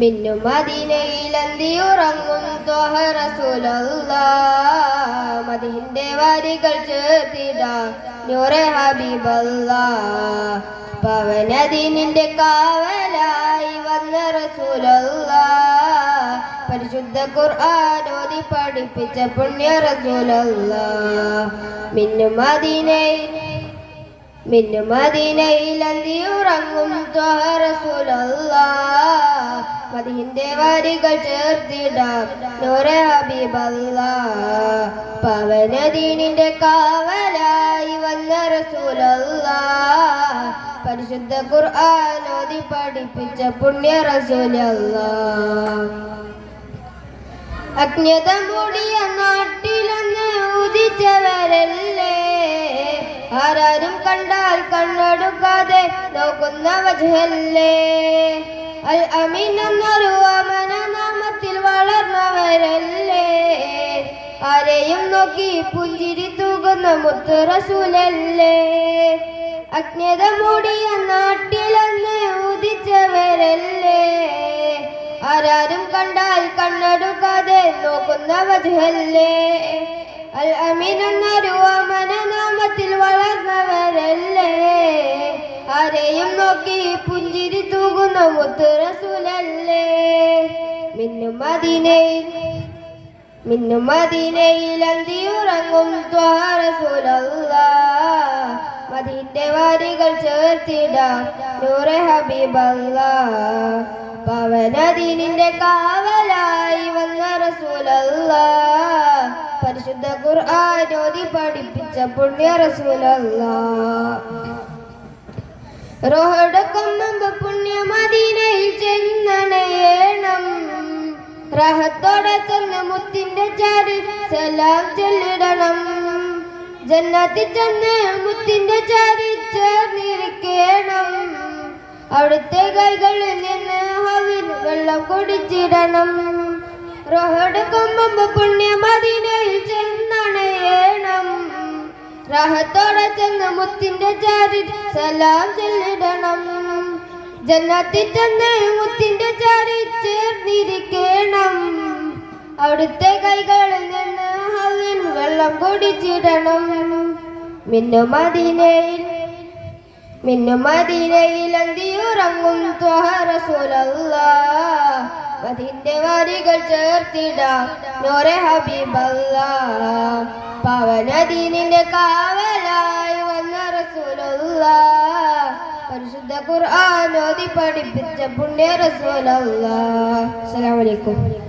മിന്നും മദീനയിലന്തി ഉറങ്ങും ത്വഹ റസൂലല്ലാ. മദീന്റെ വരികൾ ചേർത്തിട. ഹബീബല്ല പവനദീനിന്റെ കാവലായി വന്ന റസൂലല്ല പരിശുദ്ധ ഖുർആാനോദി പഠിപ്പിച്ച പുണ്യ റസൂലല്ല മിന്നും മദീനയിൽ മിന്നു മദീനയിൽ മദീന്റെ വരികൾ ചേർത്തിടാം. നൂറെ ഹബീബല്ലാ. പവനദീനിന്റെ കാവലായി വന്ന റസൂലല്ല പരിശുദ്ധ ഖുർആാനോദി പഠിപ്പിച്ച പുണ്യ റസൂലല്ല അജ്ഞത മൂടിയ നാട്ടിലൊന്ന് ഉദിച്ചവരല്ലേ ആരാരും കണ്ടാൽ കണ്ണൊടുക്കാതെ നോക്കുന്ന വജഹല്ലേ അൽ അമീൻ എന്നൊരു അമന നാമത്തിൽ വളർന്നവരല്ലേ? ആരെയും നോക്കി പുഞ്ചിരി തൂകുന്ന മുത്ത് റസൂലല്ലേ അജ്ഞത മൂടിയ നാട്ടിലെന്ന് ഉദിച്ചവരല്ലേ ആരാരും കണ്ടാൽ കണ്ണടുക്കാതെ നോക്കുന്ന വജഹല്ലേ അൽ അമീൻ എന്നൊരു അമന നാമത്തിൽ വളർന്നവരല്ലേ? നോക്കി പുഞ്ചിരി തൂകുന്ന മുത്തുറസുലല്ലേ? മിന്നും മദീനയിൽ മിന്നും മദീനയിൽ അന്തി ഉറങ്ങും ത്വാറസൂലല്ലാ മദീന്റെ വാരികൾ ചേർത്തിടാം നൂറെ ഹബീബല്ലാ. പവനദീനിന്റെ കാവലായി വന്ന റസൂലല്ല. പരിശുദ്ധ ഖുർആൻ ഓതി പഠിപ്പിച്ച പുണ്യ റസൂലല്ലാ മുത്തിന്റെ ചാരി സലാം ചെല്ലിടണം. ജന്നത്തിൽ ചെന്ന് മുത്തിന്റെ ചാരി ചേർന്നിരിക്കണം. അവിടുത്തെ കൈകളിൽ നിന്ന് വെള്ളം കുടിച്ചിടണം. റോഹടക്കം മുമ്പ് പുണ്യ മദീനയിൽ ചെന്നണയേണം റഹത്തോടെ ചെന്ന് മുത്തിന്റെ ചാരി സലാം ചെല്ലിടണം. ജന്നത്തിൽ ചെന്ന് മുത്തിന്റെ ചാരി ചേർന്നിരിക്കണം. അവിടുത്തെ കൈകളിൽ നിന്ന് ഹവിൽ വെള്ളം കുടിച്ചിടണം. മിന്നു മദീനയിൽ മിന്നു മദീനയിൽ അന്തിയുറങ്ങും ത്വഹ റസൂലല്ലാ മദീന്റെ വാരികൾ ചേർത്തിടാം. നോരെ ഹബീബല്ലാ. പവനദീനിന്റെ കാവലായി വന്ന റസൂലല്ല. പരിശുദ്ധ ഖുർആൻ ഓതി പഠിപ്പിച്ച പുണ്യ റസൂലല്ല. അസ്സലാമു അലൈക്കും.